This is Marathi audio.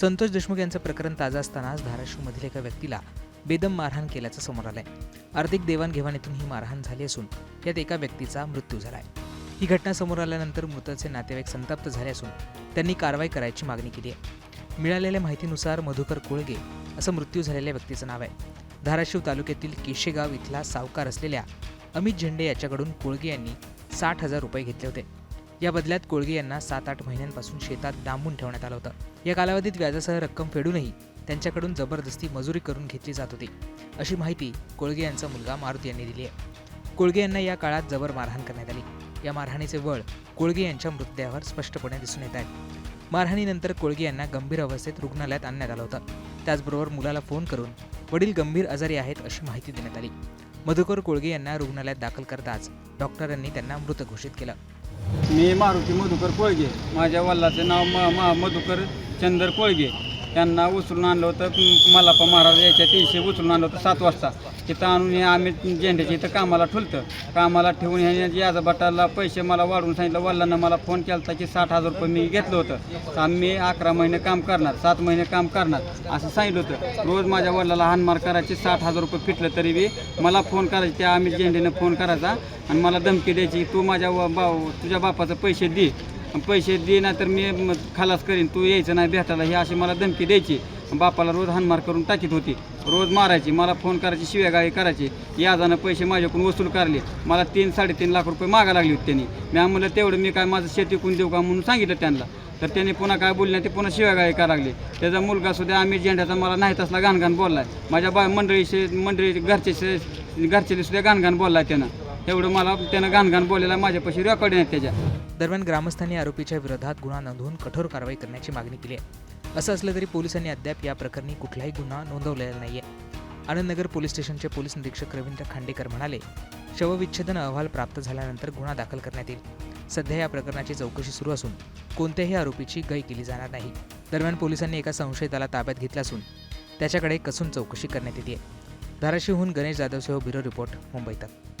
संतोष देशमुख यांचं प्रकरण ताजं असतानाच धाराशिवमधील एका व्यक्तीला बेदम मारहाण केल्याचं समोर आलंय. आर्थिक देवाणघेवाणीतून ही मारहाण झाली असून यात एका व्यक्तीचा मृत्यू झालाय. ही घटना समोर आल्यानंतर मृताचे नातेवाईक संतप्त झाले असून त्यांनी कारवाई करायची मागणी केली आहे. मिळालेल्या माहितीनुसार मधुकर कोळगे असं मृत्यू झालेल्या व्यक्तीचं नाव आहे. धाराशिव तालुक्यातील केशेगाव इथला सावकार असलेल्या अमित झेंडे याच्याकडून कोळगे यांनी साठ हजार रुपये घेतले होते. या बदल्यात कोळगे यांना सात आठ महिन्यांपासून शेतात डांबून ठेवण्यात आलं होतं. या कालावधीत व्याजासह रक्कम फेडूनही त्यांच्याकडून जबरदस्ती मजुरी करून घेतली जात होती. अशी माहिती कोळगे यांचा मुलगा मारुती यांनी दिली आहे. कोळगे यांना या काळात जबर मारहाण करण्यात आली. या मारहाणीचे वळ कोळगे यांच्या मृतदेहावर स्पष्टपणे दिसून येत आहे मारहाणीनंतर कोळगे यांना गंभीर अवस्थेत रुग्णालयात आणण्यात आलं होतं. त्याचबरोबर मुलाला फोन करून वडील गंभीर आजारी आहेत अशी माहिती देण्यात आली. मधुकर कोळगे यांना रुग्णालयात दाखल करताच डॉक्टरांनी त्यांना मृत घोषित केलं. मी मारुती मधुकर कोळगे. माझ्या वल्लाचं नाव म म मधुकर चंदर कोळगे. त्यांना उचलून आणलं होतं मलापा महाराज याच्या तीनशे उचलून आणलं होतं सात वाजता. तिथं आणून हे आम्ही झेंड्याच्या इथं कामाला ठुलतं. कामाला ठेवून ह्या याजाबाटाला पैसे मला वाढवून सांगितलं वडिलांना मला फोन केला होता की साठ हजार रुपये मी घेतलं होतं. तर आम्ही अकरा महिने काम करणार सात महिने काम करणार असं सांगितलं होतं. रोज माझ्या वडिलाला हानमार करायची साठ हजार रुपये फिटलं तरी बी मला फोन करायचे त्या आम्ही झेंडेनं फोन करायचा आणि मला धमकी द्यायची तू माझ्या व- तुझ्या बापाचं पैसे दे. आणि पैसे दे ना तर मी खलास करीन तू यायचं नाही भेटायला ही अशी मला धमकी द्यायची. बापाला रोज हानमार करून टाकीत होती. रोज मारायची मला फोन करायची शिव्यागाळी करायची. याजानं पैसे माझ्याकडून वसूल करले. मला तीन साडेतीन लाख रुपये मागा लागली होती त्यांनी. मी म्हणलं तेवढं मी काय माझं शेती कोण देऊ का? म्हणून सांगितलं त्यांना. तर त्यांनी पुन्हा काय बोलले ते पुन्हा शिव्यागाळी करायला लागली. त्याचा मुलगा सुद्धा आम्ही झेंड्याचा मला नाही तसला घाणघाण बोललाय. माझ्या बा मंडळीशी मंडळी घरचे घरचे सुद्धा घाणघाण बोललाय त्यानं. एवढं मला त्यानं घाणघाण बोललेला माझ्यापाशी रेकॉर्ड आहेत त्याच्या. दरम्यान ग्रामस्थांनी आरोपीच्या विरोधात गुन्हा नोंदवून कठोर कारवाई करण्याची मागणी केली आहे. असं असलं तरी पोलिसांनी अद्याप या प्रकरणी कुठलाही गुन्हा नोंदवलेला नाहीये. आनंदनगर पोलीस स्टेशनचे पोलीस निरीक्षक रवींद्र खांडेकर म्हणाले शवविच्छेदन अहवाल प्राप्त झाल्यानंतर गुन्हा दाखल करण्यात येईल. सध्या या प्रकरणाची चौकशी सुरू असून कोणत्याही आरोपीची गय केली जाणार नाही. दरम्यान पोलिसांनी एका संशयिताला ताब्यात घेतला असून त्याच्याकडे कसून चौकशी करण्यात येते धाराशिवहून गणेश जाधवसह ब्युरो रिपोर्ट मुंबई तक.